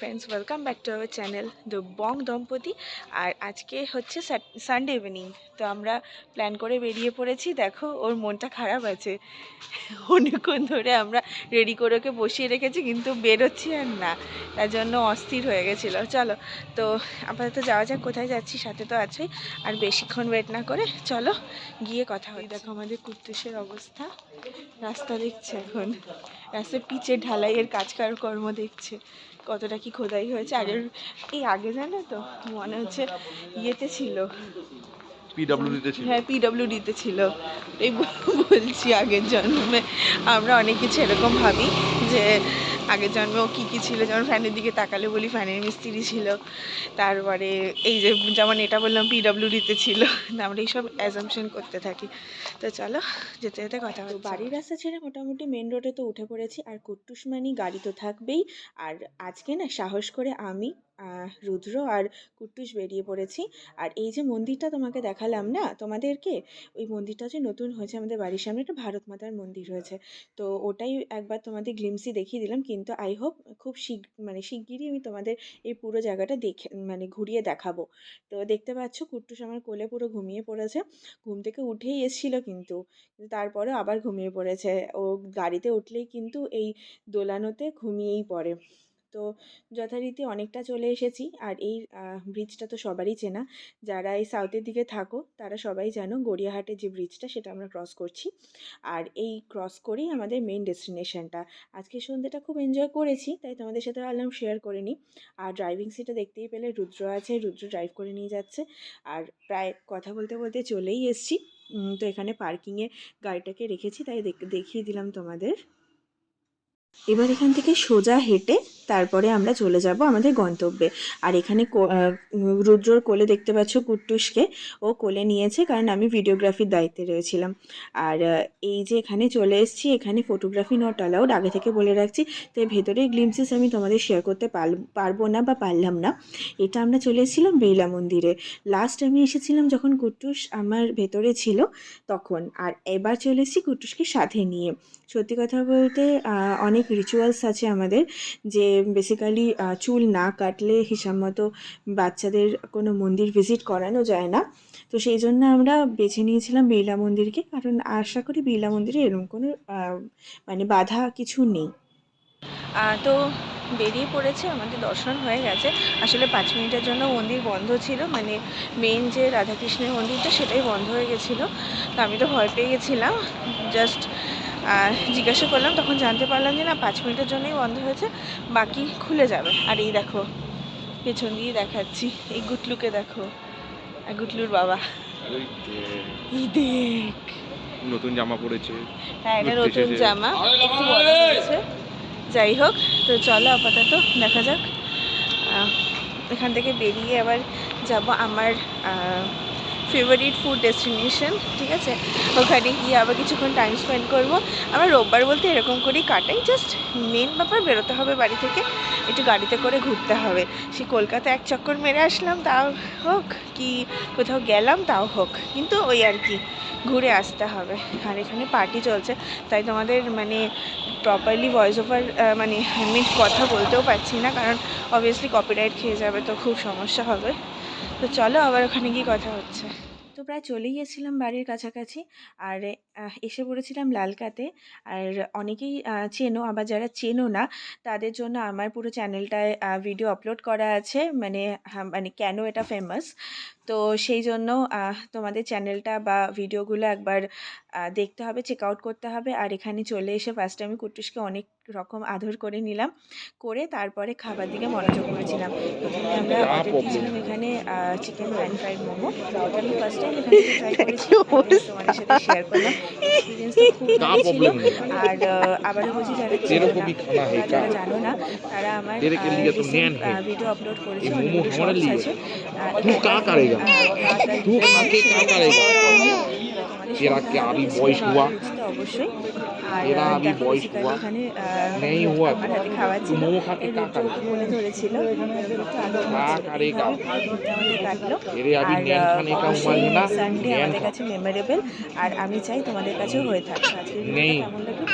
Friends welcome back to our channel the Bong দম্পতি আর আজকে হচ্ছে সানডে ইভিনিং তো আমরা প্ল্যান করে বেরিয়ে পড়েছি। দেখো, ওর মনটা খারাপ আছে। অনেকক্ষণ ধরে আমরা রেডি করে ওকে বসিয়ে রেখেছি, কিন্তু বেরোচ্ছি আর না। তার জন্য অস্থির হয়ে গেছিল। চলো, তো আপাতত যাওয়া যাক, কোথায় যাচ্ছি, সাথে তো আছেই। আর বেশিক্ষণ ওয়েট না করে, চলো, গিয়ে কথা হয় দেখো আমাদের কুর্তুসের অবস্থা। রাস্তা দেখছে এখন। রাস্তায় পিচের ঢালাইয়ের কাজ কার কর্ম দেখছে। কতটা কি খোদাই হয়েছে। আগের এই আগে জানো তো? মনে হচ্ছে ইয়েতে ছিল। পিডব্লিউডিতে ছিল। হ্যাঁ পিডব্লিউডিতে ছিল। এই বলছি আগের জন্মে। আমরা অনেক কিছু এরকম ভাবি যে আগের জন্মেও কী কী ছিল? যেমন ফ্যানের দিকে তাকালে বলি ফ্যানের মিস্ত্রি ছিল। তারপরে এই যে যেমন এটা বললাম পিডব্লিউডিতে ছিল। আমরা এইসব অ্যাজামশন করতে থাকি। তো চলো যেতে যেতে কথা বলব বাড়ির রাস্তা ছেড়ে মোটামুটি মেন রোডে তো উঠে পড়েছি। আর কুট্টুস মানি গাড়ি তো থাকবেই। আর আজকে না সাহস করে আমি রুদ্র আর কুট্টুস বেরিয়ে পড়েছি। আর এই যে মন্দিরটা তোমাকে দেখালাম না, তোমাদেরকে, ওই মন্দিরটা যে নতুন হয়েছে আমাদের বাড়ির সামনে একটা ভারত মাতার মন্দির হয়েছে। তো ওটাই একবার তোমাদের গ্লিমসি দেখিয়ে দিলাম, কিন্তু আই হোপ খুব শীঘ্র মানে শিগগিরই আমি তোমাদের এই পুরো জায়গাটা দেখে মানে ঘুরিয়ে দেখাবো। তো দেখতে পাচ্ছ কুট্টুস আমার কোলে পুরো ঘুমিয়ে পড়েছে। ঘুম থেকে উঠেই এসেছিল কিন্তু কিন্তু তারপরে আবার ঘুমিয়ে পড়েছে। ও গাড়িতে উঠলেই কিন্তু এই দোলানোতে ঘুমিয়েই পড়ে। তো যথারীতি অনেকটা চলে এসেছি। আর এই ব্রিজটা তো সবারই চেনা। যারা এই সাউথের দিকে থাকো, তারা সবাই জানো গড়িয়াহাটের যে ব্রিজটা সেটা আমরা ক্রস করছি। আর এই ক্রস করেই আমাদের মেন ডেস্টিনেশনটা আজকে সন্ধ্যেটা খুব এনজয় করেছি, তাই তোমাদের সাথে ভাবলাম শেয়ার করে নিই। আর ড্রাইভিং সিটে দেখতেই পেলে, রুদ্র আছে, রুদ্র ড্রাইভ করে নিয়ে যাচ্ছে। আর প্রায় কথা বলতে বলতে চলেই এসছি। তো এখানে পার্কিংয়ে গাড়িটাকে রেখেছি, তাই দেখ- দেখিয়ে দিলাম তোমাদের। এবার এখান থেকে সোজা হেঁটে তারপরে আমরা চলে যাব আমাদের গন্তব্যে। আর এখানে রুদ্রর কোলে দেখতে পাচ্ছ কুট্টুসকে। ও কোলে নিয়েছে কারণ আমি ভিডিওগ্রাফির দায়িত্বে রয়েছিলাম। আর এই যে এখানে চলে এসেছি এখানে ফটোগ্রাফি নট অ্যালাউড আগে থেকে বলে রাখছি। তাই ভেতরে গ্লিমসেস আমি তোমাদের শেয়ার করতে পারব না বা পারলাম না। এটা আমরা চলে এসেছিলাম বেলা মন্দিরে। লাস্ট আমি এসেছিলাম যখন কুট্টুস আমার ভেতরে ছিল তখন। আর এবার চলে এসেছি কুট্টুসকে সাথে নিয়ে। সত্যি কথা বলতে আহ, অনেক রিচুয়ালস আছে আমাদের, যে বেসিক্যালি চুল না কাটলে হিসাব মতো বাচ্চাদের কোনো মন্দির ভিজিট করানো যায় না। তো সেই জন্য আমরা বেছে নিয়েছিলাম বিড়লা মন্দিরকে, কারণ আশা করি বিড়লা মন্দিরে এরকম কোনো মানে বাধা কিছু নেই। তো বেরিয়ে পড়েছে, আমাদের দর্শন হয়ে গেছে। আসলে পাঁচ মিনিটের জন্য মন্দির বন্ধ ছিল মানে মেন যে রাধাকৃষ্ণের মন্দিরটা সেটাই বন্ধ হয়ে গেছিল। তো আমি তো ভয় পেয়ে গেছিলাম জাস্ট জিজ্ঞাসা করলাম তখন জানতে পারলাম যে না পাঁচ মিনিটের জন্যই বন্ধ হয়েছে বাকি খুলে যাবে। আর এই দেখো পেছন দিয়ে দেখাচ্ছি এই গুটলুকে দেখো গুটলুর বাবা। দেখ। নতুন জামা পরেছে হ্যাঁ এটা নতুন জামা একটু বড় হয়েছে। যাই হোক তো চলো আপাতত দেখা যাক। এখান থেকে বেরিয়ে আবার যাব আমার ফেভারিট ফুড ডেস্টিনেশন ঠিক আছে? ওখানে গিয়ে আবার কিছুক্ষণ টাইম স্পেন্ড করব। আমার রোববার বলতে এরকম করেই কাটাই। জাস্ট মেন ব্যাপার, বেরোতে হবে বাড়ি থেকে। একটু গাড়িতে করে ঘুরতে হবে। সে কলকাতা এক চক্কর মেরে আসলাম, তাও হোক, কি কোথাও গেলাম তাও হোক। কিন্তু ওই আর কি, ঘুরে আসতে হবে। আর এখানে পার্টি চলছে, তাই তোমাদের মানে প্রপারলি ভয়েস ওভার মানে আমি কথা বলতেও পারছি না, কারণ অবভিয়াসলি কপিরাইট খেয়ে যাবে তো খুব সমস্যা হবে। তো চলো আবার ওখানে গিয়ে কথা হচ্ছে। তো প্রায় চলেই গেছিলাম বাড়ির কাছাকাছি, আর এসে পড়েছিলাম লালকাতে। আর অনেকেই চেনো আবার যারা চেনো না তাদের জন্য আমার পুরো চ্যানেলটায় ভিডিও আপলোড করা আছে। মানে হ্যাঁ, মানে কেন এটা ফেমাস তো সেই জন্য তোমাদের চ্যানেলটা বা ভিডিওগুলো একবার দেখতে হবে চেক আউট করতে হবে। আর এখানে চলে এসে ফার্স্টে আমি কুটুসকে অনেক রকম আদর করে নিলাম। করে তারপরে খাবার দিকে মনোযোগ করেছিলাম। প্রথমে আমরা অর্ডার দিয়েছিলাম এখানে চিকেন প্যান ফ্রাইড মোমো। আমি ফার্স্ট টাইম এখানে ট্রাই করেছি। তোমাদের সাথে শেয়ার করলাম। এক্সপিরিয়েন্সটা খুব क्या ভালো ছিল प्रॉब्लम है আর আহ, আবারও বলছি যারা तेरे চেনো को না भी खाना है বা क्या যারা জানো না তারা আমার तेरे के लिए तो नैन है ভিডিও আপলোড করেছে ये অনেকগুলো मोमो हमारे shorts लिए আছে আহ, तू क्या करेगा আহ, ভাত আর तू खा के क्या करेगा তোমাদের तेरा সঙ্গে क्या अभी আমাদের बॉयस हुआ বুঝতে অবশ্যই এরা আমি বয়স হুয়া। নেই হুয়া। তু মো কাকা মনে ধরেছিল কাকারে গা এরে আমি নেন খানে কা উমাল না। আমাদের কাছে মেমোরেবল আর আমি চাই তোমাদের কাছেও হয়ে থাকবে নেই। কেমন লাগল